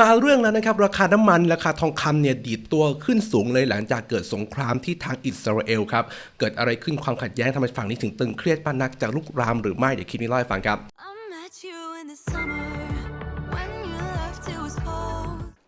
มาเรื่องแล้วนะครับ ราคาน้ำมันราคาทองคำเนี่ยดีดตัวขึ้นสูงเลยหลังจากเกิดสงครามที่ทางอิสราเอลครับ เกิดอะไรขึ้นความขัดแย้งทำไมฝั่งนี้ถึงตึงเครียดปานนักจากลุกรามหรือไม่เดี๋ยวคิดนี้เล่าให้ฟังครับ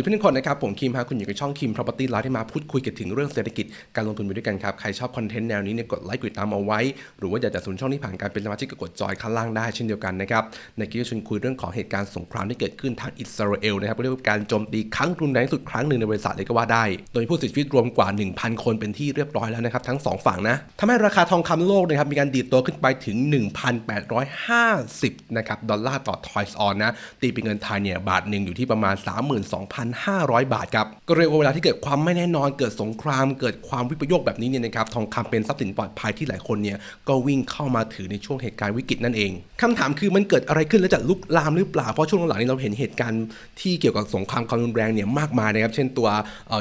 วัสดีเพื่นทุกคนนะครับ ผมคิมฮะคุณอยู่กับช่องคิม Property Live ที่มาพูดคุยกันถึงเรื่องเศรษฐกิจการลงทุนไปด้วยกันครับ ใครชอบคอนเทนต์แนวนี้เนี่ยกดไลค์กดติดตามเอาไว้ หรือว่าอยากจะสนช่องที่ผ่านการเป็นสมาชิกก็กดจอยข้างล่างได้เช่นเดียวกันนะครับ ในคลิปชวนคุยเรื่องของเหตุการณ์สงครามที่เกิดขึ้นทางอิสราเอลนะครับเรียกว่าการโจมตีครั้งรุนแรงสุดครั้งหนึ่งในบริษัทเลยก็ว่าได้ โดยมีผู้เสียชีวิตรวมกว่า 1,000 คนเป็นที่เรียบร้อยแล้วนะครับทั้งสองฝั่งนะทำให้ราคาทองคำโลกนะครับมีการดีดตัวขึ้นไปถึง 1,850นะครับดอลลาร์ต่อทอยส์ออนนะตีเป็นเงินไทยเนี่ยบาทหนึ่งอยู่ที่ประมาณ32,500 บาทครับก็เรียกว่าเวลาที่เกิดความไม่แน่นอนเกิดสงคราม เกิดความวิปโยคแบบนี้เนี่ยนะครับทองคำเป็นทรัพย์สินปลอดภัยที่หลายคนเนี่ยก็วิ่งเข้ามาถือในช่วงเหตุการณ์วิกฤตนั่นเองคำถามคือมันเกิดอะไรขึ้นแล้วจะลุกลามหรือเปล่าเพราะช่วงหลังๆนี้เราเห็นเหตุการณ์ที่เกี่ยวกับสงครามความรุนแรงเนี่ยมากมายนะครับเช่นตัว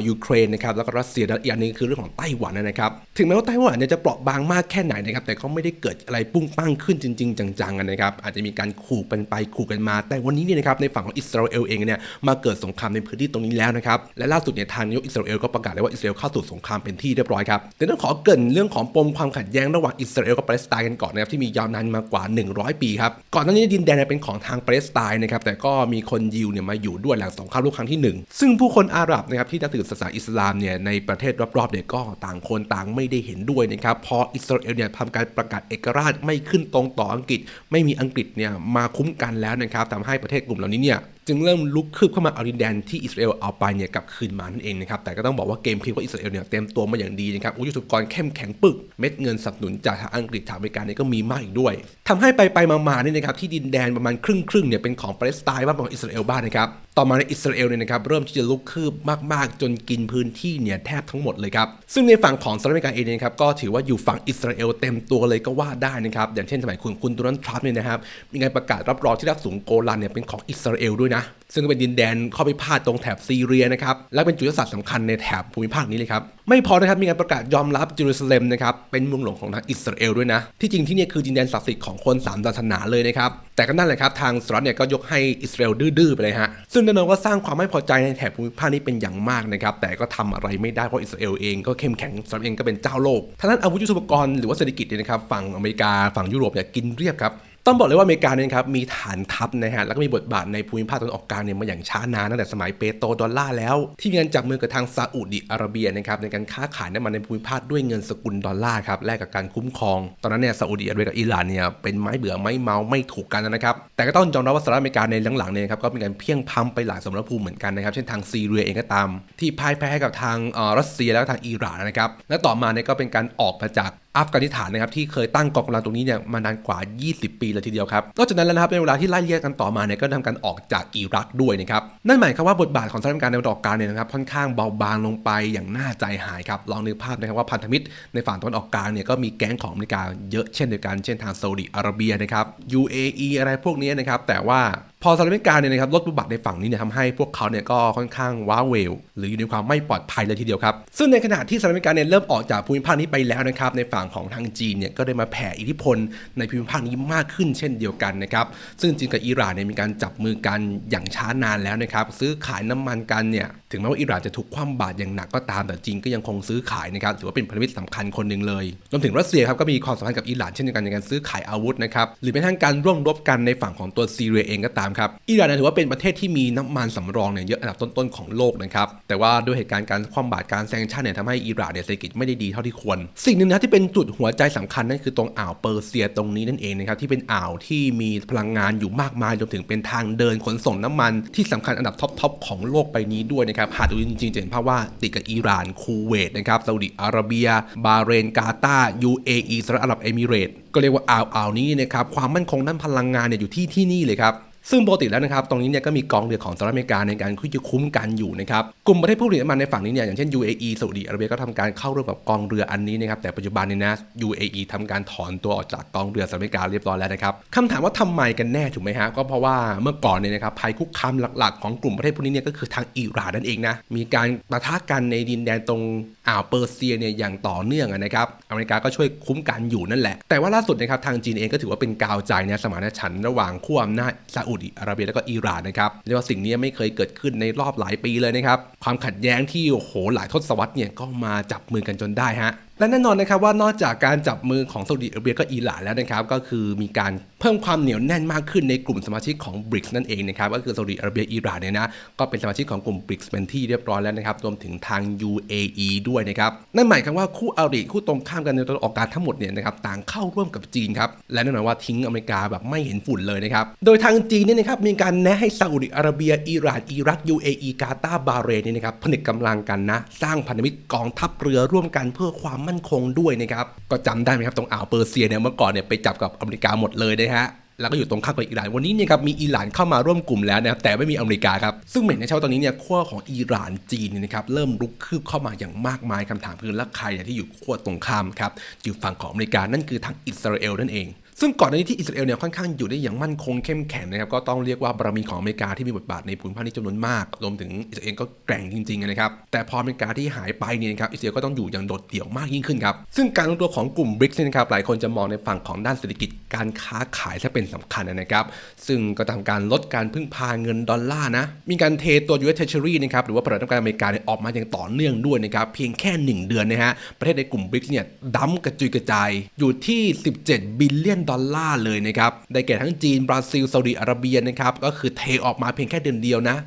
ยูเครนนะครับแล้วก็รัสเซียและอีกอย่างนึงคือเรื่องของไต้หวันนะครับถึงแม้ว่าไต้หวันเนี่ยจะเปราะบางมากแค่ไหนนะครับแต่ก็ไม่ได้เกิดอะไรปุ้งปั้งขึ้นจริง ๆ จังๆนะครับอาจจะมีการขู่กันไปขู่กันมา แต่วันนี้เนี่ยนะครับในฝั่งของอิสราเอลเองเนี่ยมาเกิดสงครามในพื้นที่ตรงนี้แล้วนะครับและล่าสุดเนี่ยทางนายกอิสราเอลก็ประกาศเลยว่าอิสราเอลเข้าสู่สงครามเป็นที่เรียบร้อยครับแต่ต้องขอเกรินเรื่องของปมความขัดแย้งระหว่างอิสราเอลกับปาเลสไตน์กันก่อนนะครับที่มียาวนานมากว่า 100 ปีครับก่อนหน้านี้ดินแดนเป็นของทางปาเลสไตน์นะครับแต่ก็มีคนยิวเนี่ยมาอยู่ด้วยหลังสงครามโลกครั้งที่หนึ่งซึ่งผู้คนอาหรับนะครับที่นับถือศาสนาอิสลามเนี่ยในประเทศรอบๆเนี่ยก็ต่างคนต่างไม่ได้เห็นด้วยนะครับพออิสราเอลเนี่ยทำการประกาศเอกราชไม่ขึ้นตรงต่ออังกฤษ ไม่มีอังกฤษเนี่ยมาคุ้มกันแล้วนะครับทำให้ประเทศกลุ่มเหล่านี้เนี่ยจึงเริ่มลุกคืบเข้ามาเอาดินแดนที่อิสราเอลเอาไปเนี่ยกลับคืนมานั่นเองนะครับแต่ก็ต้องบอกว่าเกมพลิกว่าอิสราเอลเนี่ยเต็มตัวมาอย่างดีนะครับอุยุสุกรเข้มแข็งปึกเม็ดเงินสนับสนุนจากทางอังกฤษทางอเมริกาเนี่ยก็มีมากอีกด้วยทำให้ไปไปๆมาๆเนี่ยนะครับที่ดินแดนประมาณครึ่งครึ่งๆเนี่ยเป็นของปาเลสไตน์บ้างเป็นของอิสราเอลบ้างนะครับต่อมาในอิสราเอลเนี่ยนะครับเริ่มที่จะลุกคืบมากๆ จนกินพื้นที่เนี่ยแทบทั้งหมดเลยครับซึ่งในฝั่งของสหรัฐอเมริกาเองเนะครับก็ถือว่าอยู่ฝั่งอิสราเอลเต็มตัวเลยก็ว่าได้นะครับอย่างเช่นสมัยคุณคุณโดนัลด์ทรัมป์เนี่ยนะครับมีการประกาศรับรองที่รัฐสูงโกลันเนี่ยเป็นของอิสราเอลด้วยนะ ซึ่งก็เป็นดินแดนข้าไปพาดตรงแถบซีเรียนะครับและเป็นจุดยุทธศาสตร์สำคัญในแถบภูมิภาคนี้เลยครับไม่พอนะครับมีการประกาศยอมรับเยรูซาเล็มนะครับเป็นเมืองหลวงของทางอิสราเอลด้วยนะที่จริงที่นี่คือดินแดนศักดิ์สิทธิ์ของคนสามศาสนาเลยนะครับแต่ก็นั่นแหละครับทางสหรัฐเนี่ยก็ยกให้อิสราเอลดื้อๆไปเลยฮะซึ่งแน่นอนว่าสร้างความไม่พอใจในแถบภูมิภาคนี้เป็นอย่างมากนะครับแต่ก็ทำอะไรไม่ได้เพราะอิสราเอลเองก็เข้มแข็งสหรัฐเองก็เป็นเจ้าโลกทางด้านอาวุธยุทโธปกรณ์หรือว่าเศรษฐกิจเนี่ยนะครับฝั่งอเมริกาฝั่งยุโรปเนี่ยกินเรียบครับ ต้องบอกเลยว่าอเมริกาเนี่ยครับมีฐานทัพนะฮะแล้วก็มีบทบาทในภูมิภาคตะวันออกกลางเนี่ยมาอย่างช้านานตั้งแต่สมัยเปโตรดอลลาร์แล้ว ที่มีการจับมือกับทางซาอุดิอาระเบียนะครับในการค้าขายน้ำมันในภูมิภาคด้วยเงินสกุลดอลลาร์ครับแลกกับการคุ้มครอง ตอนนั้นเนี่ยซาอุดิอาระเบียกับอิหร่านเนี่ยเป็นไม้เบื่อไม้เมาไม่ถูกกันนะครับแต่ก็ต้องยอมรับว่าสหรัฐอเมริกาในหลังๆเนี่ยครับก็มีการเพียงพำไปหลายสมรภูมิเหมือนกันนะครับเช่นทางซีเรียเองก็ตาม ที่พ่ายแพ้ให้กับทางอ่อรัสเซียแล้วก็ทางอิหร่านนะครับและต่อมาเนี่ยก็เป็นการออกมาจากอัฟกานิสถานนะครับที่เคยตั้งกองกำลังตรงนี้เนี่ยมานานกว่า 20 ปีเลยทีเดียวครับนอกจากนั้นแล้วนะครับในเวลาที่ไล่เลี่ยกันต่อมาเนี่ยก็ทำการออกจากอิรักด้วยนะครับนั่นหมายความว่าบทบาทของสถานการณ์ในตะวันออกกลางเนี่ยนะครับค่อนข้างเบาบางลงไปอย่างน่าใจหายครับลองนึกภาพนะครับว่าพันธมิตรในฝั่งตะวันออกกลางเนี่ยก็มีแก๊งของอเมริกาเยอะเช่นเดียวกันเช่นทางซาอุดิอาระเบียนะครับ UAE อะไรพวกนี้นะครับแต่ว่า พอสหรัฐอเมริกาเนี่ยนะครับลดบทบาทในฝั่งนี้เนี่ยทำให้พวกเขาเนี่ยก็ค่อนข้างว้าเหวหรืออยู่ในความไม่ปลอดภัยเลยทีเดียวครับ ซึ่งในขณะที่สหรัฐอเมริกาเนี่ยเริ่มออกจากภูมิภาคนี้ไปแล้วนะครับในฝั่งของทางจีนเนี่ยก็ได้มาแผ่อิทธิพลในภูมิภาคนี้มากขึ้นเช่นเดียวกันนะครับซึ่งจีนกับอิหร่านเนี่ยมีการจับมือกันอย่างช้านานแล้วนะครับซื้อขายน้ำมันกันเนี่ยถึงแม้ว่าอิหร่านจะถูกคว่ำบาตรอย่างหนักก็ตามแต่จีนก็ยังคงซื้อขายนะครับถือว่าเป็นพันธมิตรสำคัญคนหนึ่งเลยรวมถึงรัสเซียครับก็มีความสัมพันธ์กับอิหร่านเช่นเดียวกันในการซื้อขายอาวุธนะครับหรือแม้กระทั่งการร่วมรบกันในฝั่งของตัวซีเรียเองก็ตามครับอิหร่านถือว่าเป็นประเทศที่มีน้ำมันสำรองเนี่ยเยอะอันดับต้นๆของโลกนะครับแต่ว่าด้วยเหตุการณ์การคว่ำบาตรการแซงชั่นเนี่ยทำให้อิหร่านเนี่ยเศรษฐกิจไม่ได้ดีเท่าที่ควร สิ่งหนึ่งนะที่เป็นจุดหัวใจสำคัญนั่นคือตรงอ่าวเปอร์เซียตรงนี้นั่นเองนะครับที่เป็นอ่าวที่มีพลังงานอยู่มากมายรวมถึงเป็นทางเดินขนส่งน้ำมัน ที่สำคัญอันดับท็อปๆของโลกไปนี้ด้วยนะครับหากดูจริงๆจะเห็นภาพว่าติดกับอิหร่านคูเวตนะครับซาอุดิอาระเบีย บาเรนกาตาร์ UAE สหรัฐอาหรับเอมิเรตก็เรียกว่าอ่าวอ่าวนี้นะครับความมั่นคงด้านพลังงานเนี่ยอยู่ที่ที่นี่เลยครับ ซึ่งปกติแล้วนะครับตรงนี้เนี่ยก็มีกองเรือของสหรัฐอเมริกาในการที่จะคุ้มกันอยู่นะครับกลุ่มประเทศผู้ผลิตน้ำมันในฝั่งนี้เนี่ยอย่างเช่น UAE ซาอุดิอาระเบียก็ทำการเข้าร่วมกับกองเรืออันนี้นะครับแต่ปัจจุบันเนี่ยนะ UAE ทำการถอนตัวออกจากกองเรือสหรัฐอเมริกาเรียบร้อยแล้วนะครับคำถามว่าทำไมกันแน่ถูกไหมฮะก็เพราะว่าเมื่อก่อนเนี่ยนะครับภัยคุกคามหลักๆ ของกลุ่มประเทศพวกนี้เนี่ยก็คือทางอิหร่านนั่นเองนะมีการปะทะกันในดินแดนตรงอ่าวเปอร์เซียเนี่ยอย่างต่อเนื่องนะครับอเมริกาก็ช่วยคุ้มกันอยู่นั่นแหละ แต่ว่าล่าสุดนะครับทางจีนเองก็ถือว่าเป็นกาวใจนะสมานฉันท์ระหว่างขั้วอำนาจซาอุดอาระเบียแล้วก็อิหร่านนะครับเรียกว่าสิ่งนี้ไม่เคยเกิดขึ้นในรอบหลายปีเลยนะครับ ความขัดแย้งที่โอ้โหหลายทศวรรษเนี่ยก็มาจับมือกันจนได้ฮะและแน่นอนนะครับว่านอกจากการจับมือของซาอุดิอาระเบียก็อิหร่านแล้วนะครับก็คือมีการ เพิ่มความเหนียวแน่นมากขึ้นในกลุ่มสมาชิกของ BRICS นั่นเองนะครับก็คือซาอุดิอาระเบียอิหร่านเนี่ยนะก็เป็นสมาชิกของกลุ่ม BRICS เป็นที่เรียบร้อยแล้วนะครับรวมถึงทาง UAE ด้วยนะครับนั่นหมายความว่าคู่อาริคู่ตรงข้ามกันในตะวันออกกลางทั้งหมดเนี่ยนะครับต่างเข้าร่วมกับจีนครับและแน่นอนว่าทิ้งอเมริกาแบบไม่เห็นฝุ่นเลยนะครับโดยทางจีนเนี่ยนะครับมีการแนะให้ซาอุดิอาระเบียอิหร่านอิรัก UAE กาตาร์บาเรนเนี่ยนะครับผนึกกำลังกันนะสร้างพันธมิตรกองทัพเรือร่วมกันเพื่อความมั่นคงด้วยนะครับก็จำได้ไหมครับตรงอ่าวเปอร์เซียเนี่ยเมื่อก่อนเนี่ยไปจับกับอเมริกาหมดเลยนะฮะแล้วก็อยู่ตรงข้ามกับอิหร่าน วันนี้เนี่ยครับมีอิหร่านเข้ามาร่วมกลุ่มแล้วนะครับแต่ไม่มีอเมริกาครับ ซึ่งเห็นในเช้าตอนนี้เนี่ยขั้วของอิหร่านจีนเนี่ยนะครับเริ่มลุกคืบเข้ามาอย่างมากมายคำถามคือแล้วใครที่อยู่ขั้วตรงข้ามครับอยู่ฝั่งของอเมริกานั่นคือทางอิสราเอลนั่นเอง ซึ่งก่อนหน้านี้ที่อิสราเอลเนี่ยค่อนข้างอยู่ได้อย่างมั่นคงเข้มแข็งนะครับก็ต้องเรียกว่าบารมีของอเมริกาที่มีบทบาทในภูมิภาคนี้จำนวนมากรวมถึงอิสราเอลก็แกร่งจริงๆนะครับแต่พออเมริกาที่หายไปเนี่ยนะครับอิสราเอลก็ต้องอยู่อย่างโดดเดี่ยวมากยิ่งขึ้นครับซึ่งการรวมตัวของกลุ่มบริกส์นะครับหลายคนจะมองในฝั่งของด้านเศรษฐกิจการค้าขายซะเป็นสำคัญนะครับ ซึ่งก็ทำการลดการพึ่งพาเงินดอลลาร์นะมีการเทตัว US Treasury นะครับหรือว่าพันธบัตรอเมริกาเนี่ยออกมาอย่างต่อเนื่องด้วยนะครับเพียงแค่ 1 เดือนนะฮะประเทศในกลุ่มบริกเนี่ยดั้มกระจุยกระจายอยู่ที่ 17 บิลเลียนดอลลาร์เลยนะครับ ได้แก่ทั้งจีน บราซิลซาอุดิอาระเบียนะครับ ก็คือเทออกมาเพียงแค่เดือนเดียวนะ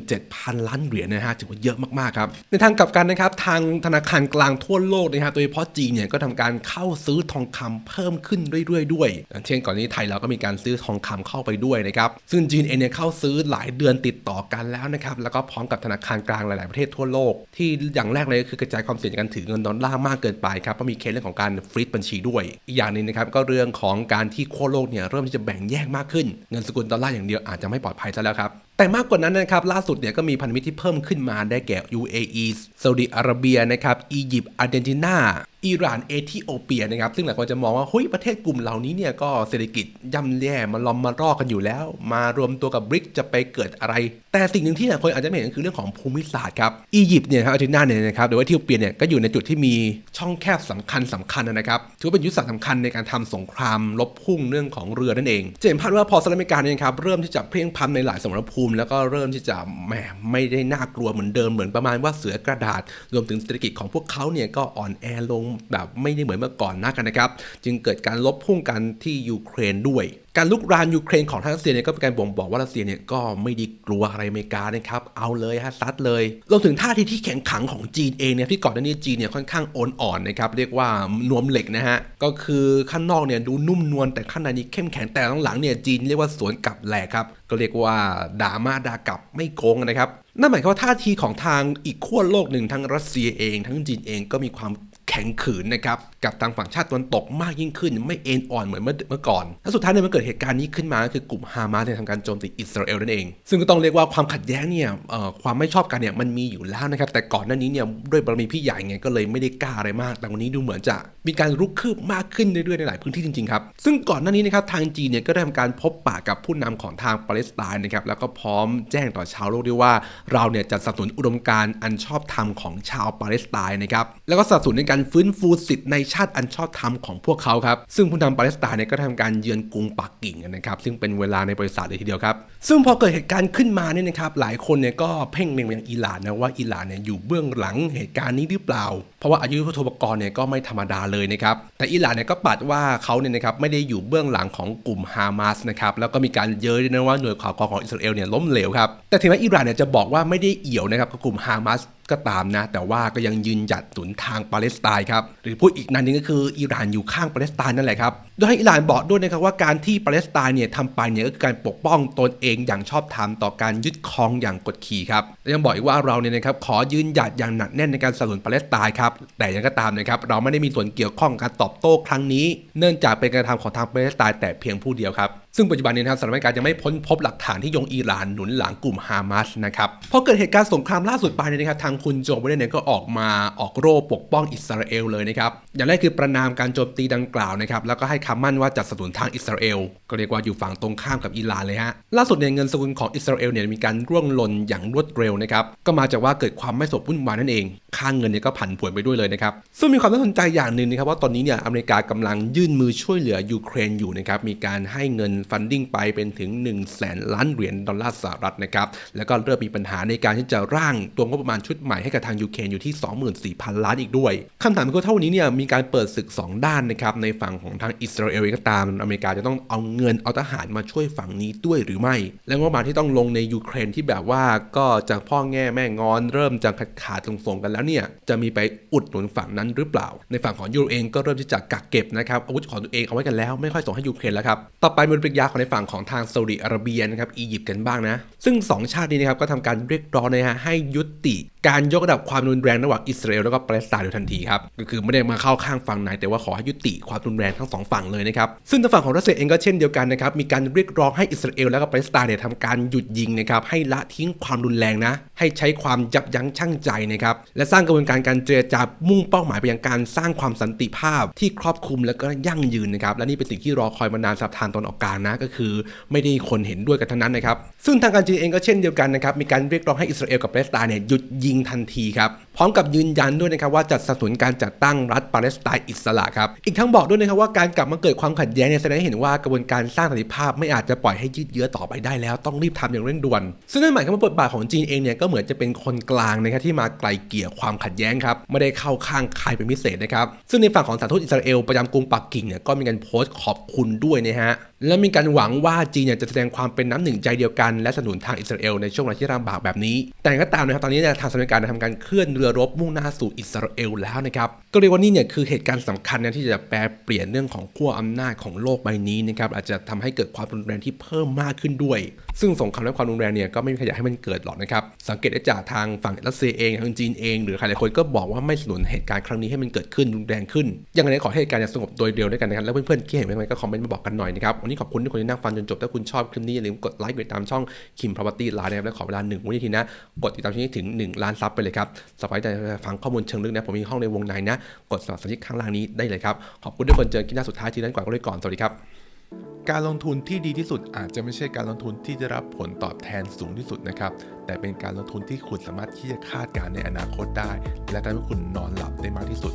17,000 ล้านเหรียญนะฮะถือว่าเยอะมากๆครับ ในทางกลับกันนะครับ ทางธนาคารกลางทั่วโลกนะครับโดยเฉพาะจีนเนี่ยก็ทำการเข้าซื้อทองคำเพิ่มขึ้นเรื่อยๆด้วย เช่นก่อนนี้ไทยเราก็มีการซื้อทองคำเข้าไปด้วยนะครับ ซึ่งจีนเองเนี่ยเข้าซื้อหลายเดือนติดต่อกันแล้วนะครับแล้วก็พร้อมกับธนาคารกลางหลายๆประเทศทั่วโลก ที่อย่างแรกเลยก็คือกระจายความเสี่ยงกการถือเงินดอลลาร์มากเกินไปครับเพราะมีเคสเรื่องของการฟรีดบัญชีด้วย อีกอย่างหนึ่งนะครับก็เรื่องของการที่ขั้วโลกเนี่ยเริ่มที่จะแบ่งแยกมากขึ้น เงินสกุลดอลลาร์อย่างเดียวอาจจะไม่ปลอดภัยซะแล้วครับ แต่มากกว่านั้นนะครับล่าสุดเนี่ยก็มีพันธมิตรที่เพิ่มขึ้นมาได้แก่ UAE ซาอุดิอาระเบียนะครับอียิปต์อาร์เจนตินาอิหร่านเอธิโอเปียนะครับซึ่งหลายคนจะมองว่าเฮ้ยประเทศกลุ่มเหล่านี้เนี่ยก็เศรษฐกิจย่ำแย่มาลอมมารอกันอยู่แล้ว มารวมตัวกับบริกจะไปเกิดอะไร แต่สิ่งหนึ่งที่หลายคนอาจจะไม่เห็นคือเรื่องของภูมิศาสตร์ครับอียิปต์เนี่ยครับอาร์เจนตินาเนี่ยนะครับหรือว่าเอธิโอเปียเนี่ยก็อยู่ในจุดที่มีช่องแคบสำคัญสำคัญนะครับถือว่าเป็นยุทธศาสตร์สำคัญในการทำสงครามลบพุ่งเรื่องของเรือนั่นเองจะเห็นภาพว่าพอสหรัฐอเมริกาเนี่ยครับเริ่มที่จะเพลียงพล้ำในหลายสมรภูมิแล้วก็เริ่มที่จะแหมไม่ได้น่ากลัวเหมือนเดิมเหมือนประมาณว่าเสือกระดาษ รวมถึงเศรษฐกิจของพวกเขาเนี่ยก็อ่อนแอลงแบบไม่ได้เหมือนเมื่อก่อนนักกันนะครับ จึงเกิดการลบพุ่งกันที่ยูเครนด้วย การลุกรานยูเครนของทางรัสเซียเนี่ยก็เป็นการบ่งบอกว่ารัสเซียเนี่ยก็ไม่ได้กลัวอะไรอเมริกานะครับ เอาเลยฮะซัดเลยรวมถึงท่าทีที่แข็งขังของจีนเองเนี่ยที่ก่อนหน้านี้จีนเนี่ยค่อนข้างโอนอ่อนนะครับเรียกว่านวมเหล็กนะฮะก็คือข้างนอกเนี่ยดูนุ่มนวลแต่ข้างในนี้เข้มแข็งแต่หลังๆเนี่ยจีนเรียกว่าสวนกลับแหลกครับก็เรียกว่าดามาดากลับไม่โกงนะครับนั่นหมายความว่าท่าทีของทางอีกขั้วโลกหนึ่งทั้งรัสเซียเอง ทั้งจีนเองก็มีความ แข็งขืนนะครับกับทางฝั่งชาติตะวันตกมากยิ่งขึ้น ไม่เอ็นอ่อนเหมือนเมื่อเมื่อก่อน และสุดท้ายเนี่ยมันเกิดเหตุการณ์นี้ขึ้นมาก็คือกลุ่มฮามาสเนี่ยทำการโจมตีอิสราเอลนั่นเอง ซึ่งก็ต้องเรียกว่าความขัดแย้งเนี่ยความไม่ชอบกันเนี่ยมันมีอยู่แล้วนะครับแต่ก่อนหน้านี้เนี่ยด้วยบารมีพี่ใหญ่ไงก็เลยไม่ได้กล้าอะไรมาก แต่วันนี้ดูเหมือนจะมีการรุกคืบมากขึ้นเรื่อยๆในหลายพื้นที่จริงๆครับซึ่งก่อนหน้านี้นะครับทางจีนเนี่ยก็ได้ทำการพบปะกับผู้นำของทางปาเลสไตน์นะครับแล้วก็พร้อมแจ้งต่อชาวโลกด้วยว่าเราเนี่ยจะสนับสนุนอุดมการณ์อันชอบธรรมของชาวปาเลสไตน์นะครับแล้วก็สนับสนุนในการฟื้นฟูสิทธิในชาติอันชอบธรรมของพวกเขาครับ ซึ่งผู้นำปาเลสไตน์เนี่ยก็ทำการเยือนกรุงปักกิ่งนะครับซึ่งเป็นเวลาในบริษัทเลยทีเดียวครับ ซึ่งพอเกิดเหตุการณ์ขึ้นมาเนี่ยนะครับหลายคนเนี่ยก็เพ่งเล็งไปยังอิหร่านนะว่าอิหร่านเนี่ยอยู่เบื้องหลังเหตุการณ์นี้หรือเปล่า เพราะว่าอายุทธปกรเนี่ยก็ไม่ธรรมดาเลยนะครับแต่อิหร่านเนี่ยก็ปัดว่าเขาเนี่ยนะครับไม่ได้อยู่เบื้องหลังของกลุ่มฮามาสนะครับแล้วก็มีการเย้ยด้วยนะว่าหน่วยข่าวกรองของอิสราเอลเนี่ยล้มเหลวครับแต่ถึงแม้อิหร่านเนี่ยจะบอกว่าไม่ได้เอี่ยวนะครับกับกลุ่มฮามาส ก็ตามนะ แต่ว่าก็ยังยืนหยัดหนุนทางปาเลสไตน์ครับหรือพูดอีกนันนึงก็คืออิหร่านอยู่ข้างปาเลสไตน์นั่นแหละครับโดยให้อิหร่านบอกด้วยนะครับว่าการที่ปาเลสไตน์เนี่ยทำไปเนี่ยก็คือการปกป้องตนเองอย่างชอบธรรมต่อการยึดครองอย่างกดขี่ครับและยังบอกอีกว่าเราเนี่ยนะครับขอยืนหยัดอย่างหนักแน่นในการสนับสนุนปาเลสไตน์ครับแต่ยังก็ตามนะครับเราไม่ได้มีส่วนเกี่ยวข้องกับการตอบโต้ครั้งนี้ เนื่องจากเป็นการกระทำของทางปาเลสไตน์แต่เพียงผู้เดียวครับ ซึ่งปัจจุบันนี้นะครับสหรัฐอเมริกายังไม่พ้นพบหลักฐานที่ยงอิหร่านหนุนหลังกลุ่มฮามาสนะครับพอเกิดเหตุการณ์สงครามล่าสุดไปเนี่ยนะครับทางคุณโจไบเดนเนี่ยก็ออกมาออกโร่ปกป้องอิสราเอลเลยนะครับอย่างแรกคือประนามการโจมตีดังกล่าวนะครับแล้วก็ให้คำมั่นว่าจะสนับสนุนทางอิสราเอลก็เรียกว่าอยู่ฝั่งตรงข้ามกับอิหร่านเลยฮะล่าสุดเนี่ยเงินสกุลของอิสราเอลเนี่ยมีการร่วงหล่นอย่างรวดเร็วนะครับก็มาจากว่าเกิดความไม่สมวุ่นวายนั่นเอง ค่างเงินเนี่ยก็ผันผวนไปด้วยเลยนะครับซึ่งมีความน่าสนใจอย่างหนึ่งนะครับว่าตอนนี้เนี่ยอเมริกากำลังยื่นมือช่วยเหลือยูเครนอยู่นะครับมีการให้เงินฟันดิ้งไปเป็นถึง1นึ่งแสนล้านเหรียญดอลลาร์สหรัฐนะครับแล้วก็เริ่มมีปัญหาในการที่จะร่างตัวงบประมาณชุดใหม่ให้กับทางยูเครนอยู่ที่ 24,000 ล้านอีกด้วยคำถามคือเท่านี้เนี่ยมีการเปิดศึก 2 ด้านนะครับในฝั่งของทางอิสราเอลเองก็ตามอเมริกาจะต้องเอาเงินเอาทหารมาช่วยฝั่งนี้ด้วยหรือไม่ และงบประมาณที่ต้องลงในยูเครนที่แบบว่าก็จากพ่อแง่แม่งอน เริ่มจะขาดขาดๆส่งๆกันแล้วเนี่ยจะมีไปอุดหนุนฝั่งนั้นหรือเปล่า ในฝั่งของยูโรเองก็เริ่มที่จะกักเก็บนะครับอาวุธของตัวเองเอาไว้กันแล้วไม่ค่อยส่งให้ยูเครนแล้วครับต่อไปมันเป็นยาของในฝั่งของทางซาอุดิอาระเบียนะครับอียิปต์กันบ้างนะ ซึ่งสองชาตินี้นะครับก็ทำการเรียกร้องนะฮะให้ยุติ การยกระดับความรุนแรงระหว่างอิสราเอลแล้วก็ปาเลสไตน์โดยทันทีครับก็คือไม่ได้มาเข้าข้างฝั่งไหนแต่ว่าขอให้ยุติความรุนแรงทั้งสองฝั่งเลยนะครับซึ่งทางฝั่งของรัสเซียเองก็เช่นเดียวกันนะครับมีการเรียกร้องให้อิสราเอลแล้วก็ปาเลสไตน์เนี่ยทำการหยุดยิงนะครับให้ละทิ้งความรุนแรงนะ ให้ใช้ความยับยั้งชั่งใจนะครับและสร้างกระบวนการการเจรจามุ่งเป้าหมายไปยังการสร้างความสันติภาพที่ครอบคลุมและก็ยั่งยืนนะครับและนี่เป็นสิ่งที่รอคอยมานานสับทางตอนออกกลางนะก็คือไม่ได้คนเห็นด้วยกันทั้งนั้นนะครับ ซึ่งทางการจีนเองก็เช่นเดียวกันนะครับมีการเรียกร้องให้อิสราเอลกับปาเลสไตน์เนี่ยหยุดยิงทันทีครับ พร้อมกับยืนยันด้วยนะครับว่าจะสนับสนุนการจัดตั้งรัฐปาเลสไตน์อิสระครับอีกทั้งบอกด้วยนะครับว่าการกลับมาเกิดความขัดแย้งเนี่ยแสดงให้เห็นว่ากระบวนการสร้างสันติภาพไม่อาจจะปล่อยให้ยืดเยื้อต่อไปได้แล้วต้องรีบทำอย่างเร่งด่วน ซึ่งนั่นหมายความว่าบทบาทของจีนเองเนี่ยก็เหมือนจะเป็นคนกลางนะครับที่มาไกลเกลี่ยความขัดแย้งครับไม่ได้เข้าข้างใครเป็นพิเศษนะครับซึ่งในฝั่งของสถานทูตอิสราเอลประจำกรุงปักกิ่งเนี่ยก็มีการโพสต์ขอบคุณด้วยนะฮะและมีการหวังว่าจีนเนี่ยจะแสดงความเป็นน้ำหนึ่งใจเดียวกันและสนุนทางอิสราเอลในช่วงเวลาที่ลำบากแบบนี้ แต่ก็ตามนะครับตอนนี้เนี่ยทางสหรัฐอเมริกาได้ทำการเคลื่อนเรือรบมุ่งหน้าสู่อิสราเอลแล้วนะครับก็เรียกว่านี่เนี่ยคือเหตุการณ์สำคัญนะที่จะแปลเปลี่ยนเรื่องของขั้วอำนาจของโลกใบนี้นะครับอาจจะทำให้เกิดความรุนแรงที่เพิ่มมากขึ้นด้วย ซึ่งสงครามและความรุนแรงเนี่ยก็ไม่มีใครอยากให้มันเกิดหรอกนะครับ สังเกตได้จากทางฝั่งรัสเซียเองทางจีนเองหรือใครหลายคนก็บอกว่าไม่สนับสนุนเหตุการณ์ครั้งนี้ให้มันเกิดขึ้นรุนแรงขึ้น ยังไงขอให้เหตุการณ์สงบโดยเร็วด้วยกันนะครับ แล้วเพื่อนๆคิดเห็นยังไงก็คอมเมนต์มาบอกกันหน่อยนะครับ วันนี้ขอบคุณทุกคนที่นั่งฟังจนจบ ถ้าคุณชอบคลิปนี้อย่าลืมกดไลค์กดติดตามช่องคิมพาวตี้ไลน์นะครับและขอเวลาหนึ่งวินาทีนะ กดติดตามช่องนี้ถึง 1 ล้านซับไปเลยครับสบายใจฟังข้อมูลเชิงลึกนะผมมีห้องในวงในนะ กดสมัครสมาชิกข้างล่างนี้ได้เลยครับขอบคุณทุกคนเจอกันหน้าสุดท้ายทีนั้นก่อนก็เลยก่อนสวัสดีครับ การลงทุนที่ดีที่สุดอาจจะไม่ใช่การลงทุนที่จะรับผลตอบแทนสูงที่สุดนะครับ แต่เป็นการลงทุนที่คุณสามารถที่จะคาดการณ์ในอนาคตได้ และทำให้คุณนอนหลับได้มากที่สุด